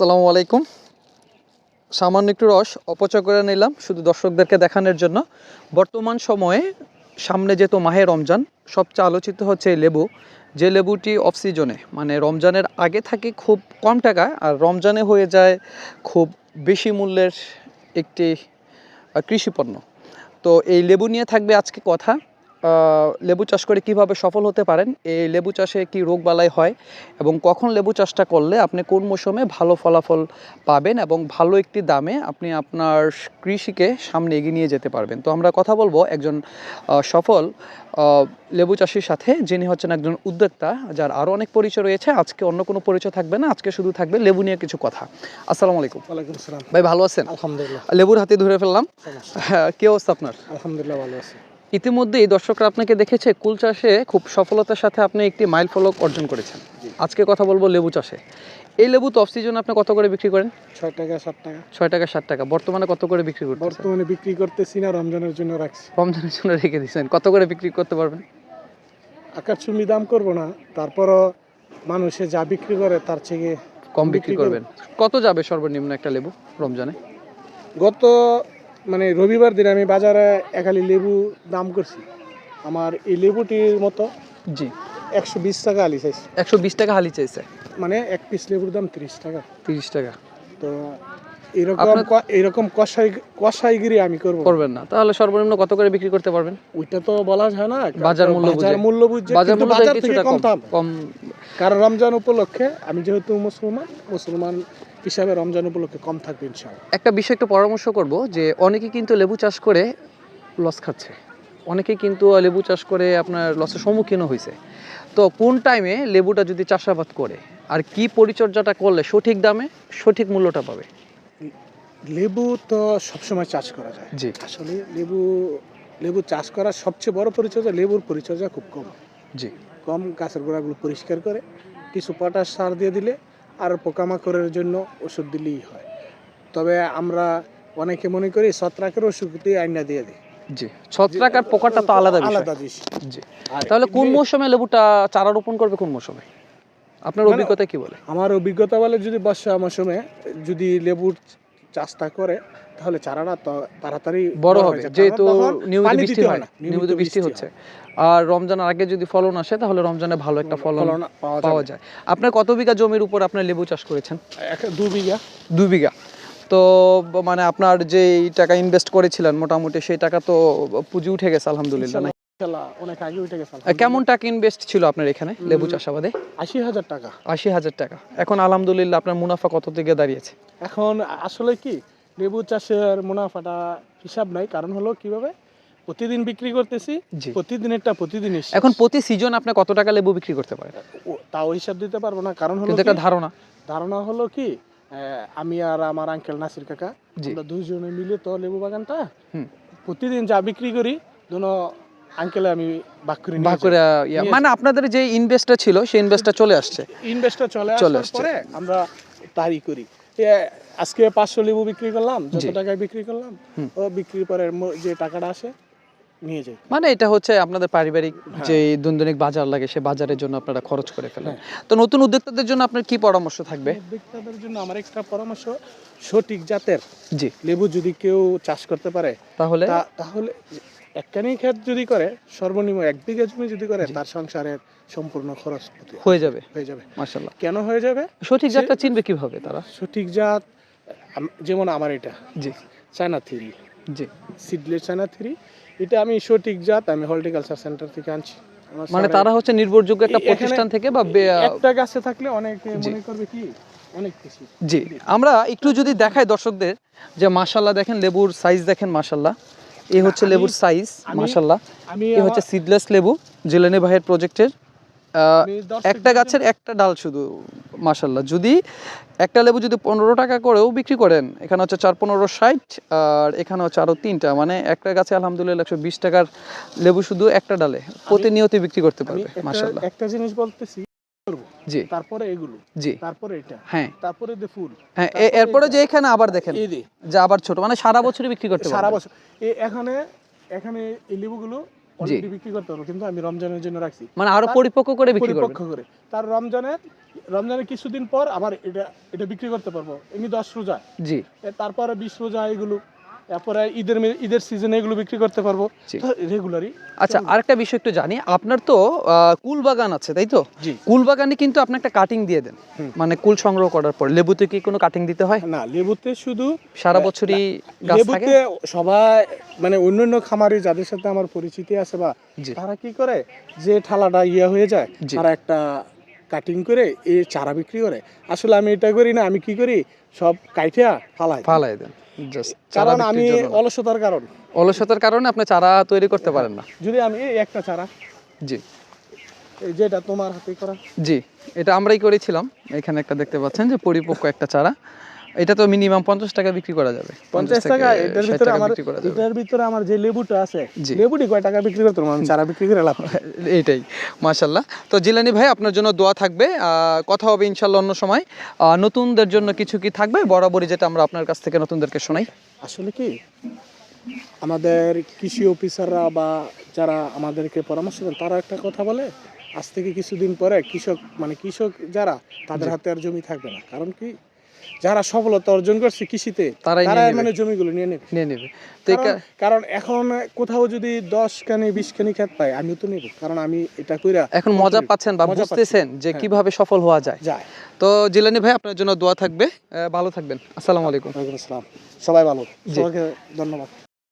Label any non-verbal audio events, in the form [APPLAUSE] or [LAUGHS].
আসসালামু আলাইকুম। সামান্য একটু রস অপচয় করে নিলাম শুধু দর্শকদেরকে দেখানোর জন্য। বর্তমান সময়ে সামনে যেহেতু মাহে রমজান সবচেয়ে আলোচিত হচ্ছে লেবু। যে লেবুটি অফ সিজনে মানে রমজানের আগে থাকে খুব কম টাকা আর রমজানে হয়ে যায় খুব বেশি মূল্যের একটি আহ, কৃষি পণ্য তো এই লেবু নিয়ে থাকবে আজকে কথা। লেবু চাষ করে কীভাবে সফল হতে পারেন? এই লেবু চাষে কি রোগ বালাই হয়? এবং কখন লেবু চাষটা করলে আপনি কোন মৌসুমে ভালো ফলাফল পাবেন এবং ভালো একটি দামে আপনি আপনার কৃষিকে সামনে এগিয়ে নিয়ে যেতে পারবেন? তো আমরা কথা বলব একজন সফল লেবু চাষির সাথে যিনি হচ্ছেন একজন উদ্যোক্তা যার আরও অনেক পরিচয় রয়েছে। আজকে অন্য কোনো পরিচয় থাকবে না। আজকে শুধু থাকবে লেবু নিয়ে কিছু কথা। আসসালামু আলাইকুম। ওয়ালাইকুম আসসালাম। ভাই ভালো আছেন? আলহামদুলিল্লাহ। লেবুর হাতে ধরে ফেললাম। হ্যাঁ কি অবস্থা আপনার? আলহামদুলিল্লাহ ভালো আছি। ইতিমধ্যেই দর্শকরা আপনাকে দেখেছে কুল চাষে খুব সফলতার সাথে আপনি একটি মাইল ফলক অর্জন করেছেন। আজকে কথা বলব লেবু চাষে। এই লেবু তো অফ সিজন আপনি কত করে বিক্রি করেন? ছয় টাকা সাত টাকা। ছয় টাকা সাত টাকা। বর্তমানে কত করে বিক্রি করতেছেন? বর্তমানে বিক্রি করতেছি না রমজানের জন্য রাখছি। রমজানের জন্য রেখে দিচ্ছেন কত করে বিক্রি করতে পারবেন? আকার চুমি দাম করব না তারপরও মানুষে যা বিক্রি করে তার থেকে কম বিক্রি বিক্রি করবেন। কত যাবে সর্বনিম্ন একটা লেবু রমজানে? গত মানে রবিবার দিন আমি বাজারে একালি লেবু দাম করছি। আমার এই লেবুটির মতো জি। একশো বিশ টাকা আলি চাইছি। একশো বিশ টাকা হালি চাইছে। মানে এক পিস লেবুর দাম তিরিশ টাকা। তিরিশ টাকা। তো এরকম এরকম কষাই কষাইগিরি আমি করব। করবেন না। তাহলে সর্বনিম্ন কত করে বিক্রি করতে পারবেন? ওইটা তো বলা যায় না। বাজার মূল্য বাজার মূল্য বুঝে বাজার মূল্য কিছুটা কম কম। কারণ রমজান উপলক্ষে আমি যেহেতু মুসলমান মুসলমান হিসাবে রমজান উপলক্ষে কম থাকবে ইনশাআল্লাহ। একটা বিষয় একটু পরামর্শ করব যে অনেকে কিন্তু লেবু চাষ করে লস খাচ্ছে। অনেকে কিন্তু লেবু চাষ করে আপনার লসের সম্মুখীনও হয়েছে। তো কোন টাইমে লেবুটা যদি চাষাবাদ করে আর কি পরিচর্যাটা করলে সঠিক দামে সঠিক মূল্যটা পাবে? লেবু তো সবসময় চাষ করা যায়। জি। আসলে লেবু লেবু চাষ করার সবচেয়ে বড় পরিচর্যা লেবুর পরিচর্যা খুব কম। জি। কম গাছের গোড়াগুলো পরিষ্কার করে কিছু পটাশ সার দিয়ে দিলে আর পোকামাকড়ের জন্য ওষুধ দিলেই হয়। তবে আমরা অনেকে মনে করি ছত্রাকের ওষুধ দিয়ে আইনা দিয়ে দিই জি ছত্রাক আর পোকাটা তো আলাদা আলাদা জিনিস জি তাহলে কোন মৌসুমে লেবুটা চারা রোপণ করবে কোন মৌসুমে? আপনার মানে- অভিজ্ঞতা কি বলে? আমার অভিজ্ঞতা বলে যদি বর্ষা মৌসুমে যদি লেবুর চাষটা করে তাহলে চারাটা তাড়াতাড়ি বড় হবে যেহেতু নিয়মিত বৃষ্টি হয় না, নিয়মিত বৃষ্টি হচ্ছে। আর রমজানের আগে যদি ফলন আসে তাহলে রমজানে ভালো একটা ফলন পাওয়া যায়। আপনার কত বিঘা জমির উপর আপনার লেবু চাষ করেছেন? দু বিঘা। দুই বিঘা। তো মানে আপনার যে টাকা ইনভেস্ট করেছিলেন মোটামুটি সেই টাকা তো পুঁজি উঠে গেছে আলহামদুলিল্লাহ। কেমন টাকা ইনভেস্ট ছিল আপনার এখানে লেবু চাষাবাদে? আশি হাজার টাকা। আশি হাজার টাকা। এখন আলহামদুলিল্লাহ আপনার মুনাফা কত থেকে দাঁড়িয়েছে? এখন আসলে কি লেবু চাষের মুনাফাটা হিসাব নাই কারণ হলো কীভাবে? প্রতিদিন বিক্রি করতেছি জি। প্রতিদিনেরটা প্রতিদিনই শেষ। এখন প্রতি সিজন আপনি কত টাকা লেবু বিক্রি করতে পারেন? তাও হিসাব দিতে পারব না কারণ হলো একটা ধারণা। ধারণা হলো কি আমি আর আমার আঙ্কেল নাসির কাকা আমরা দুইজনে মিলে তো লেবু বাগানটা প্রতিদিন যা বিক্রি করি দুনো আঙ্কেলে আমি বাক করে ভাগ করে মানে আপনাদের যে ইনভেস্টটা ছিল সেই ইনভেস্টটা চলে আসছে। ইনভেস্টর চলে চলে। পরে আমরা করি। আজকে পাঁচশো লেবু বিক্রি করলাম যত টাকায় বিক্রি করলাম ও বিক্রির পরে যে টাকাটা আসে নিয়ে যাই। মানে এটা হচ্ছে আপনাদের পারিবারিক হ্যাঁ। যে দৈনন্দিন বাজার লাগে সে বাজারের জন্য আপনারা খরচ করে ফেলেন। তো নতুন উদ্যোক্তাদের জন্য আপনার কি পরামর্শ থাকবে? উদ্যোক্তাদের জন্য আমার একটা পরামর্শ সঠিক জাতের জি। লেবু যদি কেউ চাষ করতে পারে তাহলে? তাহলে একখানি ক্ষেত যদি করে সর্বনিম্ন এক বিঘা জমি যদি করে তার সংসারের সম্পূর্ণ খরচ হয়ে যাবে। হয়ে যাবে। মাশাল্লাহ কেন হয়ে যাবে? সঠিক জাতটা চিনবে কীভাবে তারা? সঠিক জাত যেমন আমার এটা। জি। China three. জি। Seedless China three. এটা আমি সঠিক জাত আমি হর্টিকালচার সেন্টার থেকে আনছি। মানে তারা হচ্ছে নির্ভরযোগ্য একটা প্রতিষ্ঠান থেকে বা একটা গাছে থাকলে অনেকে জি। মনে করবে কি অনেক জি। আমরা একটু যদি দেখাই দর্শকদের যে মাশাল্লাহ দেখেন লেবুর সাইজ দেখেন মাশাল্লাহ এই হচ্ছে লেবুর সাইজ মাশাল্লাহ এই হচ্ছে সিডলেস লেবু জেলেনি ভাইয়ের প্রজেক্টের একটা গাছের একটা ডাল শুধু মাশাল্লাহ যদি একটা লেবু যদি পনেরো টাকা করেও বিক্রি করেন এখানে হচ্ছে চার পনেরো ষাট আর এখানে হচ্ছে আরও তিনটা। মানে একটা গাছে আলহামদুলিল্লাহ একশো বিশ টাকার লেবু শুধু একটা ডালে প্রতিনিয়ত বিক্রি করতে পারবে মাশাল্লাহ একটা জিনিস বলতেছি জি। তারপরে এগুলো জি। তারপরে এটা হ্যাঁ। তারপরে দে ফুল হ্যাঁ এরপরে যে এখানে আবার দেখেন এই যে আবার ছোট মানে সারা বছরই বিক্রি করতে সারা বছর। এখানে এখানে এই লেবুগুলো অলরেডি বিক্রি করতে পারব কিন্তু আমি রমজানের জন্য রাখছি। মানে আরও পরিপক্ক করে বিক্রি করে। তার রমজানের রমজানের কিছুদিন পর আবার এটা এটা বিক্রি করতে পারব। এমনি দশ রোজা। জি। তারপরে বিশ রোজা এগুলো। তারপরে ঈদের ঈদের সিজনে এগুলো বিক্রি করতে পারব। রেগুলারই আচ্ছা আরেকটা বিষয় একটু জানি। আপনার তো কুল বাগান আছে তাই তো? কুল বাগানে কিন্তু আপনি একটা কাটিং দিয়ে দেন। মানে কুল সংগ্রহ করার পর। লেবুতে কি কোনো কাটিং দিতে হয়? না লেবুতে শুধু সারা বছরই লেবুতে সবাই মানে অন্যান্য খামারি যাদের সাথে আমার পরিচিতি আছে বা তারা কি করে? যে ঠালাটা ইয়া হয়ে যায়। তারা একটা কাটিং করে এই চারা বিক্রি করে। আসলে আমি এটা করি না আমি কি করি? সব কাইটিয়া ফালাই। ফালাই দেন। কারণ আমি অলসতার কারণ। অলসতার কারণে আপনি চারা তৈরি করতে পারেন না। যদি আমি এই একটা চারা জি। এই যেটা তোমার হাতে করা। জি এটা আমরাই করেছিলাম। এখানে একটা দেখতে পাচ্ছেন যে পরিপক্ক একটা চারা। এটা তো মিনিমাম পঞ্চাশ টাকা বিক্রি করা যাবে। পঞ্চাশ টাকা এটার ভিতরে আমার এটার ভিতরে আমার যে লেবুটা আছে লেবুটি কয় টাকা বিক্রি করতে? আমি চারা বিক্রি করে লাভ [LAUGHS] এইটাই মাশাল্লাহ তো জিলানি ভাই আপনার জন্য দোয়া থাকবে। কথা হবে ইনশাল্লাহ অন্য সময়। নতুনদের জন্য কিছু কি থাকবে? বরাবরই যেটা আমরা আপনার কাছ থেকে নতুনদেরকে শোনাই। আসলে কি আমাদের কৃষি অফিসাররা বা যারা আমাদেরকে পরামর্শ দেন তারা একটা কথা বলে আজ থেকে কিছুদিন পরে কৃষক মানে কৃষক যারা তাদের হাতে আর জমি থাকবে না। কারণ কি যারা সফলতা অর্জন করছে কৃষিতে তারাই তারা মানে জমিগুলো নিয়ে নেবে। নিয়ে নেবে। তো কারণ- এখন কোথাও যদি দশ কানি বিশ কানি খেত পাই আমি তো নেব। কারণ আমি এটা কইরা এখন মজা পাচ্ছেন বা বুঝতেছেন যে হ্যাঁ। কীভাবে সফল হওয়া যায়। যায়। তো জিলানি ভাই আপনার জন্য দোয়া থাকবে। ভালো থাকবেন। আসসালামু আলাইকুম। ওয়ালাইকুম আসসালাম। সবাই ভালো। ধন্যবাদ।